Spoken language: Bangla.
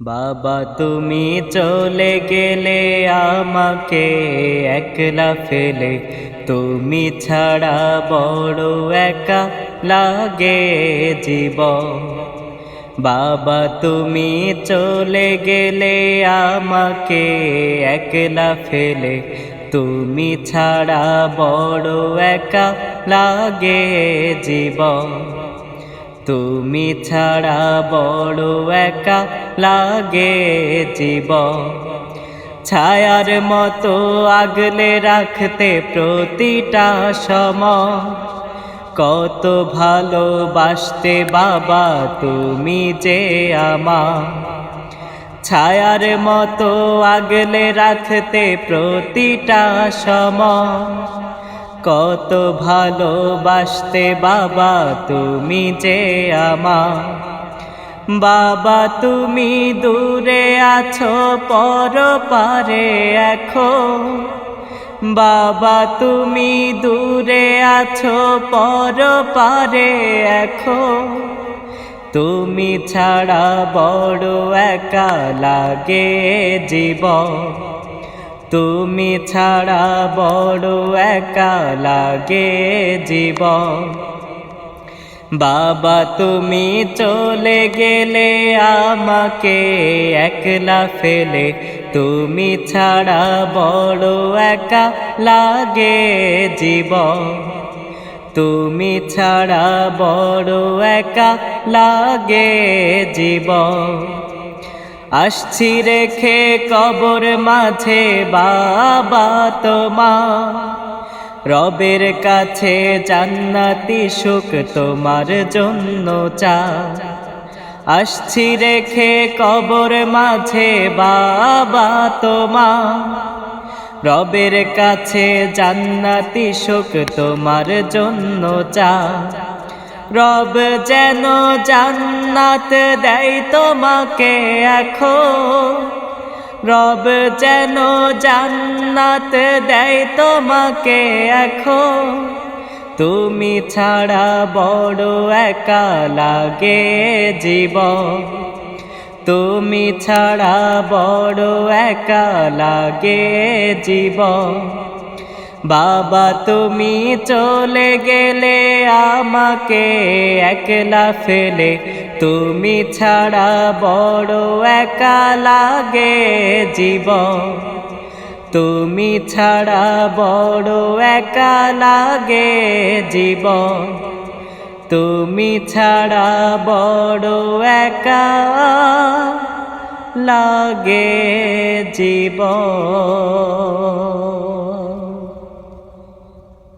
বাবা, তুমি চলে গেলে আমাকে একলা ফেলে। তুমি ছাড়া বড় একা লাগে জীবন। বাবা, তুমি চলে গেলে আমাকে একলা ফেলে। তুমি ছাড়া বড় একা লাগে জীবন। তুমি ছাড়া বড় একা লাগে জীব ছায়ার মতো আগলে রাখতে প্রতিটা সময়। কত ভালোবাসতে বাবা, তুমি যে আমার। ছায়ার মতো আগলে রাখতে প্রতিটা সময়। কত ভালোবাসতে বাবা, তুমি যে আমার। বাবা, তুমি দূরে আছো পর পারে এখন বাবা, তুমি দূরে আছো পর পারে এখন তুমি ছাড়া বড় একা লাগে জীব তুমি ছাড়া বড় একা লাগে জীবন। বাবা, তুমি চলে গেলে আমাকে একলা ফেলে। তুমি ছাড়া বড় একা লাগে জীবন। তুমি ছাড়া বড় একা লাগে জীবন। আসছি রেখে কবর মাঝে, বাবা তোমার রবের কাছে জান্নাতি সুখ তোমার জন্য চা আসছি রেখে কবর মাঝে, বাবা তোমার রবের কাছে জান্নাতি সুখ তোমার জন্য চা রব যেন জান্নাত দেয় তোমাকে এখন। রব যেন জান্নাত দেয় তোমাকে এখন। তুমি ছাড়া বড় একা লাগে জীবন। তুমি ছাড়া বড় একা লাগে জীবন। বাবা, তুমি চলে গেলে আমাকে একলা ফেলে তুমি ছাড়া বড় একা লাগে জীবন। তুমি ছাড়া বড় একা লাগে জীবন। তুমি ছাড়া বড় একা লাগে জীবন।